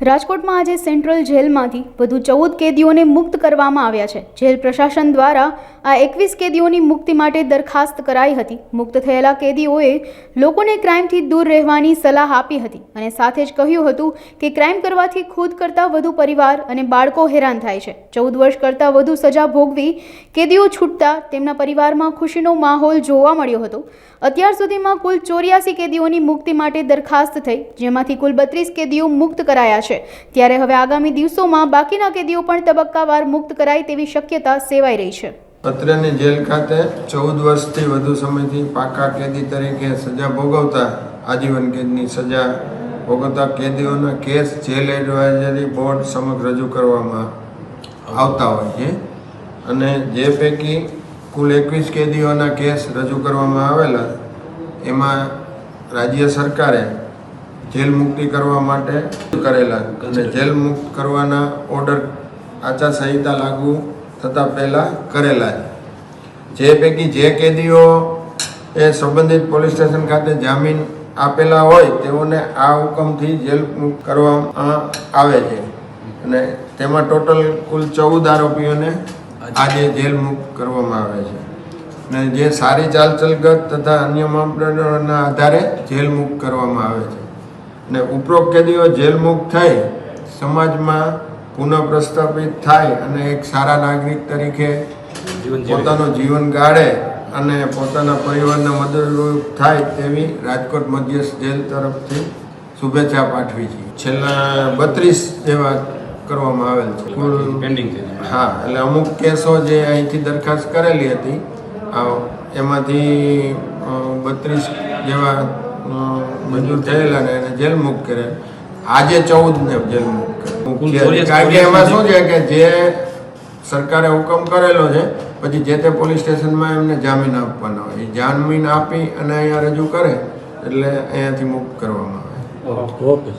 રાજકોટમાં આજે સેન્ટ્રલ જેલમાંથી વધુ ચૌદ કેદીઓને મુક્ત કરવામાં આવ્યા છે. જેલ પ્રશાસન દ્વારા આ એકવીસ કેદીઓની મુક્તિ માટે દરખાસ્ત કરાઈ હતી. મુક્ત થયેલા કેદીઓએ લોકોને ક્રાઇમથી દૂર રહેવાની સલાહ આપી હતી અને સાથે જ કહ્યું હતું કે ક્રાઇમ કરવાથી ખુદ કરતાં વધુ પરિવાર અને બાળકો હેરાન થાય છે. ચૌદ વર્ષ કરતાં વધુ સજા ભોગવી કેદીઓ છૂટતા તેમના પરિવારમાં ખુશીનો માહોલ જોવા મળ્યો હતો. અત્યાર સુધીમાં કુલ ચોર્યાસી કેદીઓની મુક્તિ માટે દરખાસ્ત થઈ, જેમાંથી કુલ બત્રીસ કેદીઓ મુક્ત કરાયા છે. ત્યારે હવે આગામી દિવસોમાં બાકીના કેદીઓ પણ તબક્કાવાર મુક્ત કરાય તેવી શક્યતા સેવાઈ રહી છે. અત્રેની જેલ ખાતે ચૌદ વર્ષથી વધુ સમયથી પાકા કેદી તરીકે સજા ભોગવતા આજીવન કેદની સજા ભોગવતા કેદીઓના કેસ જેલ એડવાઇઝરી બોર્ડ સમક્ષ રજૂ કરવામાં આવતા હોય છે. અને જે પૈકી કુલ એકવીસ કેદીઓના કેસ રજૂ કરવામાં આવેલા, એમાં રાજ્ય સરકારે જેલ મુક્તિ કરવા માટે કરેલા અને જેલ મુક્ત કરવાના ઓર્ડર આચારસંહિતા લાગુ થતાં પહેલાં કરેલા છે. જે પૈકી જે કેદીઓ એ સંબંધિત પોલીસ સ્ટેશન ખાતે જામીન આપેલા હોય, તેઓને આ હુકમથી જેલ કરવામાં આવે છે. અને તેમાં ટોટલ કુલ ચૌદ આરોપીઓને આજે જેલ મુક્ત કરવામાં આવે છે. અને જે સારી ચાલચલગત તથા અન્ય માપદંડોના આધારે જેલ મુક્ત કરવામાં આવે છે. અને ઉપરોક્ત કેદીઓ જેલ મુક્ત થઈ, સમાજમાં પુનઃ પ્રસ્થાપિત થાય અને એક સારા નાગરિક તરીકે પોતાનું જીવન ગાળે અને પોતાના પરિવારને મદદરૂપ થાય તેવી રાજકોટ મધ્યસ્થ જેલ તરફથી શુભેચ્છા પાઠવી છે છેલ્લા બત્રીસ જેવા કરવામાં આવેલ છે. કુલ પેન્ડિંગ છે. હા એટલે અમુક કેસો જે અહીંથી દરખાસ્ત કરેલી હતી એમાંથી બત્રીસ જેવા મંજૂર થયેલા ને એને જેલ મુક્ત કરે આજે ચૌદ ને જેલ મુક્ત. ચોર્યાસી- કારણ કે એમાં શું છે કે જે સરકારે હુકમ કરેલો છે પછી જે તે પોલીસ સ્ટેશનમાં એમને જામીન આપવાના હોય. એ જામીન આપી અને અહીંયા રજૂ કરે એટલે અહીંયાથી મુક્ત કરવામાં આવે. ઓકે